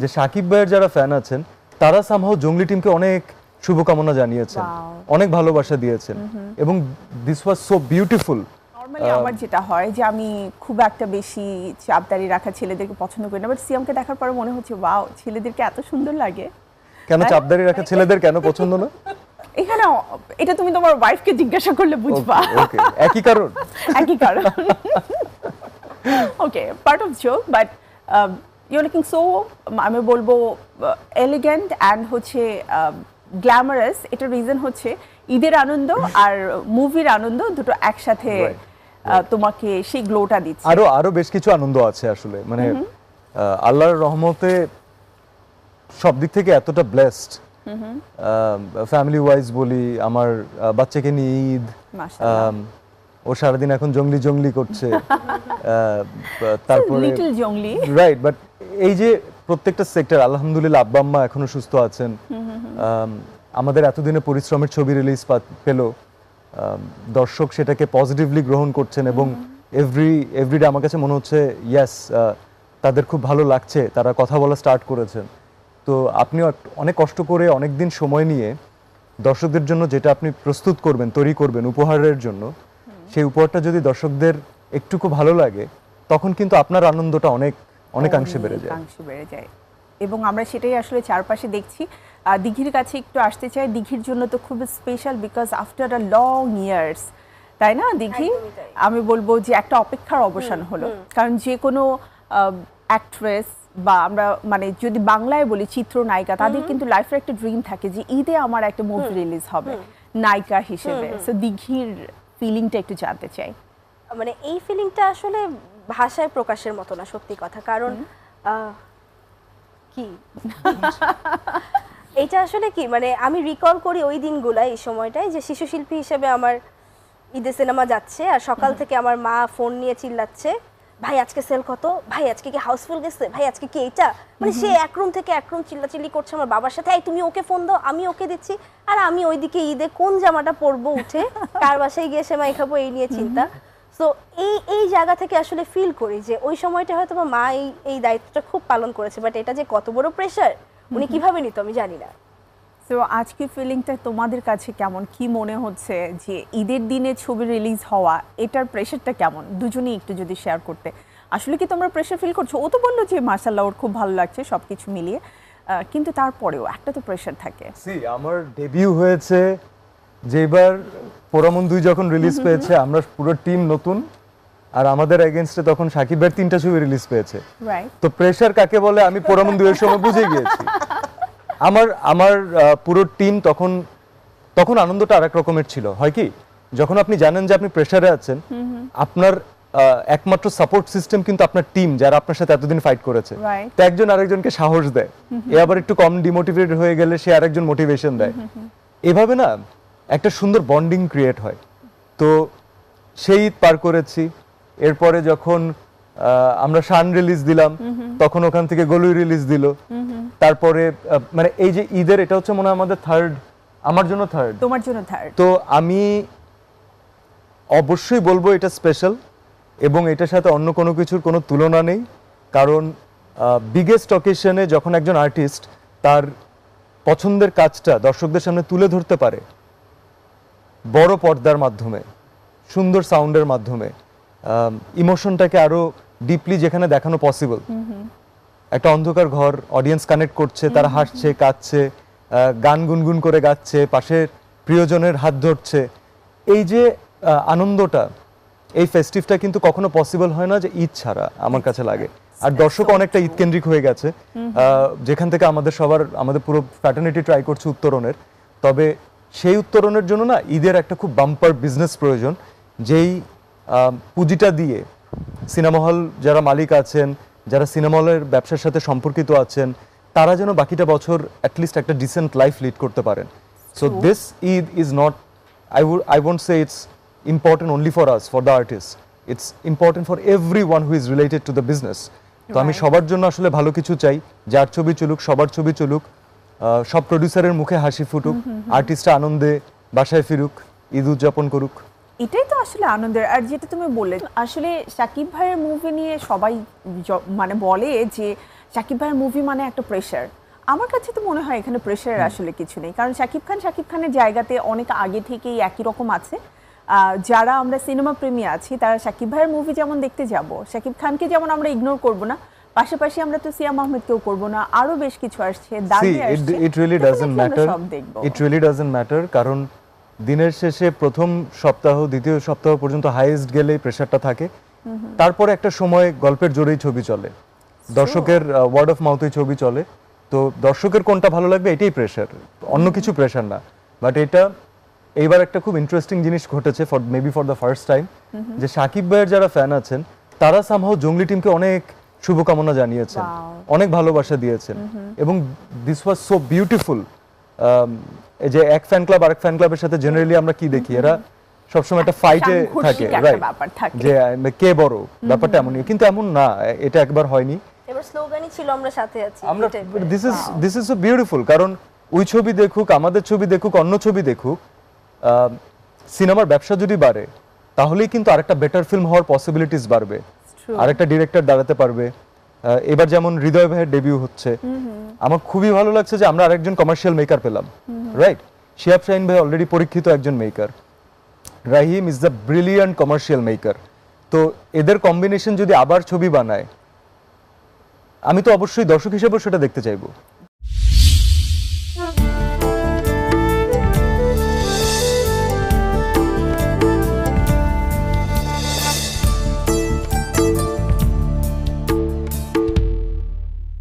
যে সাকিব ভাইয়ের যারা ফ্যান আছেন তারা সামহাও জঙ্গলি টিমকে অনেক শুভকামনা জানিয়েছেন অনেক ভালোবাসা দিয়েছেন এবং this was so beautiful normally আমার যেটা হয় যে আমি খুব একটা বেশি চাপদারি রাখা ছেলেদেরকে পছন্দ করি না বাট সিয়ামকে দেখার পরে মনে হচ্ছে ওয়াও ছেলেদেরকে এত সুন্দর লাগে। কেন তাই? চাপদারি রাখা ছেলেদের কেন পছন্দ না? এখানে এটা তুমি তোমার ওয়াইফকে জিজ্ঞাসা করলে বুঝবা। ওকে একই কারণ। একই কারণ। Okay part of joke but you looking so আমি বলব এলিগেন্ট অ্যান্ড হচ্ছে গ্ল্যামারাস এটার রিজন হচ্ছে ঈদের আনন্দ আর মুভির আনন্দ দুটো একসাথে তোমাকে সেই গ্লোটা দিচ্ছে। আরও আরও বেশ কিছু আনন্দ আছে আসলে। মানে আল্লাহর রহমতে সব দিক থেকে এতটা ব্লেসড ফ্যামিলি ওয়াইজ বলি আমার বাচ্চাকে নিয়ে ঈদ ও সারাদিন এখন জঙ্গলি জঙ্গলি করছে তারপরে রাইট বাট এই যে প্রত্যেকটা সেক্টর আলহামদুলিল্লাহ আব্বা আম্মা এখনও সুস্থ আছেন। আম, আমাদের এতদিনে পরিশ্রমের ছবি রিলিজ পেল। দর্শক সেটাকে পজিটিভলি গ্রহণ করছেন এবং এভরি এভরিডে আমার কাছে মনে হচ্ছে ইয়েস তাদের খুব ভালো লাগছে তারা কথা বলা স্টার্ট করেছেন। তো আপনিও অনেক কষ্ট করে অনেক দিন সময় নিয়ে দর্শকদের জন্য যেটা আপনি প্রস্তুত করবেন তৈরি করবেন উপহারের জন্য সেই উপহারটা যদি দর্শকদের একটুকু ভালো লাগে তখন কিন্তু আপনার আনন্দটা অনেক অনেকাংশে বেড়ে যায়। অনেকাংশে বেড়ে যায়। এবং আমরা সেটাই আসলে চারপাশে দেখছি। দিঘির কাছে একটু আসতে চাই। দিঘির জন্য তো খুব special because after a long years তাই না দিঘি? আমি বলব যে একটা অপেক্ষার অবসান হলো। কারণ যে কোনো অ্যাক্ট্রেস বা আমরা মানে যদি বাংলায় বলি চিত্রনায়িকা তাদের কিন্তু লাইফের একটা ড্রিম থাকে যে ঈদে আমার একটা মুভি রিলিজ হবে নায়িকা হিসেবে। সো দিঘির ফিলিংটা একটু জানতে চাই। মানে এই ফিলিংটা আসলে ভাষায় প্রকাশের মতো না সত্যি কথা। কারণ কি? এটা আসলে কি? মানে আমি রিকল করি ওই দিনগুলা এই সময়টায় যে শিশু শিল্পী হিসেবে আমার ঈদে সিনেমা যাচ্ছে আর সকাল থেকে আমার মা ফোন নিয়ে চিল্লাচ্ছে। ভাই আজকে সেল কত? ভাই আজকে কি হাউসফুল গেছে? ভাই আজকে কি এইটা? মানে সে এক রুম থেকে এক রুম চিল্লাচিল্লি করছে আমার বাবার সাথে। এই তুমি ওকে ফোন দাও আমি ওকে দিচ্ছি। আর আমি ওইদিকে ঈদে কোন জামাটা পরবো উঠে? কার বাসায় গিয়ে সেমাই খাব এই নিয়ে চিন্তা। তো এই এই জায়গা থেকে আসলে ফিল করি যে ওই সময়টা হয়তো মা এই এই দায়িত্বটা খুব পালন করেছে বাট এটা যে কত বড় প্রেশার উনি কীভাবে নিত আমি জানি না। তো আজকে ফিলিংটা তোমাদের কাছে কেমন? কি মনে হচ্ছে যে ঈদের দিনে ছবি রিলিজ হওয়া এটার প্রেশারটা কেমন? দুজনেই একটু যদি শেয়ার করতে। আসলে কি তোমরা প্রেশার ফিল করছ? ও তো বলল যে মার্শাল্লাহ ওর খুব ভালো লাগছে সব কিছু মিলিয়ে কিন্তু তারপরেও একটা তো প্রেশার থাকে। সি আমার ডেবিউ হয়েছে যেবার পোরামন দুই যখন রিলিজ পেয়েছে আমরা পুরো টিম নতুন আর আমাদের এগেনস্টে তখন সাকিব ভাইয়ের তিনটা ছবি রিলিজ পেয়েছে। তো প্রেশার কাকে বলে? আমি পোরামন দুইয়ের সময় বুঝে গিয়েছি। আমার আমার পুরো টিম তখন তখন আনন্দটা আরেক রকমের ছিল। হয় কি? যখন আপনি জানেন যে আপনি প্রেশারে আছেন আপনার একমাত্র সাপোর্ট সিস্টেম কিন্তু আপনার টিম যারা আপনার সাথে এতদিন ফাইট করেছে। তো একজন আরেকজনকে সাহস দেয়। এ আবার একটু কম ডিমোটিভেটেড হয়ে গেলে সে আরেকজন মোটিভেশন দেয়। এভাবে না একটা সুন্দর বন্ডিং ক্রিয়েট হয়। তো সেই ঈদ পার করেছি। এরপরে যখন আমরা শান রিলিজ দিলাম। তখন ওখান থেকে গলুই রিলিজ দিল। তারপরে মানে এই যে ঈদের এটা হচ্ছে মনে হয় আমাদের থার্ড আমার জন্য থার্ড তোমার জন্য থার্ড তো আমি অবশ্যই বলব এটা স্পেশাল এবং এটার সাথে অন্য কোনো কিছুর কোনো তুলনা নেই। কারণ বিগেস্ট অকেশনে যখন একজন আর্টিস্ট তার পছন্দের কাজটা দর্শকদের সামনে তুলে ধরতে পারে বড় পর্দার মাধ্যমে সুন্দর সাউন্ডের মাধ্যমে ইমোশনটাকে আরও ডিপলি যেখানে দেখানো পসিবল একটা অন্ধকার ঘর অডিয়েন্স কানেক্ট করছে তারা হাসছে কাঁদছে গান গুনগুন করে গাচ্ছে পাশের প্রিয়জনের হাত ধরছে। এই যে আনন্দটা এই ফেস্টিভটা কিন্তু কখনো পসিবল হয় না যে ঈদ ছাড়া আমার কাছে লাগে। আর দর্শক অনেকটা ঈদ কেন্দ্রিক হয়ে গেছে। আহ, যেখান থেকে আমাদের সবার আমাদের পুরো প্যাটার্নিটি ট্রাই করছে উত্তরণের। তবে সেই উত্তরণের জন্য না ঈদের একটা খুব বাম্পার বিজনেস প্রয়োজন যেই পুঁজিটা দিয়ে সিনেমা হল যারা মালিক আছেন যারা সিনেমা হলের ব্যবসার সাথে সম্পর্কিত আছেন তারা যেন বাকিটা বছর অ্যাটলিস্ট একটা ডিসেন্ট লাইফ লিড করতে পারেন। So this Eid is not I would I won't say it's important only for us for the artist it's important for everyone who is related to the business তো আমি সবার জন্য আসলে ভালো কিছু চাই যার ছবি চলুক সবার ছবি চলুক সব প্রডিউসারের মুখে হাসি ফুটুক আর্টিস্টরা আনন্দে বাসায় ফিরুক ঈদ উদযাপন করুক। এটাই তো আসলে আনন্দের। আর যেটা তুমি বললে আসলে সাকিব ভাইয়ের মুভি নিয়ে সবাই মানে বলে যে শাকিব ভাইয়ের মুভি মানে একটা প্রেশার আমার কাছে তো মনে হয় এখানে প্রেশারের আসলে কিছু নেই। কারণ শাকিব খান শাকিব খানের জায়গাতে অনেক আগে থেকেই একই রকম আছে। যারা আমরা সিনেমা প্রেমী আছি তারা শাকিব ভাইয়ের মুভি যেমন দেখতে যাব শাকিব খানকে যেমন আমরা ইগনোর করব না পাশাপাশি আমরা তো সিয়াম আহমেদকেও করব না আরও বেশ কিছু আসছে দাবি আসছে। It really doesn't matter it really doesn't matter কারণ দিনের শেষে প্রথম সপ্তাহ দ্বিতীয় সপ্তাহ পর্যন্ত হাইয়েস্ট গেলেই প্রেশারটা থাকে। তারপরে একটা সময় গল্পের জোরেই ছবি চলে। দর্শকের ওয়ার্ড অফ মাউথেই ছবি চলে। তো দর্শকের কোনটা ভালো লাগবে এটাই প্রেশার অন্য কিছু প্রেশার না। বাট এটা এইবার একটা খুব ইন্টারেস্টিং জিনিস ঘটেছে for maybe for the first time যে সাকিব ভাইয়ের যারা ফ্যান আছেন তারা সামহাও জঙ্গলি টিমকে অনেক শুভকামনা জানিয়েছেন। অনেক ভালোবাসা দিয়েছেন। এবং দিস ওয়াজ সো বিউটিফুল যে এক ফ্যান ক্লাব আরেক ফ্যান ক্লাবের সাথে জেনারেলি আমরা কি দেখি? এরা সবসময় একটা ফাইটে থাকে রাইট যে কে বড়? ব্যাপারটা এমনই কিন্তু এমন না এটা একবার হয়নি। এবার স্লোগানই ছিল আমরা সাথে আছি আমরা এই type এর। This is this is so beautiful কারণ ওই ছবি দেখুক আমাদের ছবি দেখুক অন্য ছবি দেখুক সিনেমার ব্যবসা যদি বাড়ে তাহলেই কিন্তু আরেকটা বেটার ফিল্ম হওয়ার পসিবিলিটিস বাড়বে। আরেকটা ডিরেক্টর দাঁড়াতে পারবে। এবার যেমন হৃদয় ভাইয়ের ডেবিউ হচ্ছে আমার খুবই ভালো লাগছে যে আমরা আরেকজন কমার্শিয়াল মেকার পেলাম রাইট শিয়াব শাহিন ভাই অলরেডি পরীক্ষিত একজন maker Rahim is the brilliant commercial maker তো এদের কম্বিনেশন যদি আবার ছবি বানায় আমি তো অবশ্যই দর্শক হিসেবেও সেটা দেখতে চাইব।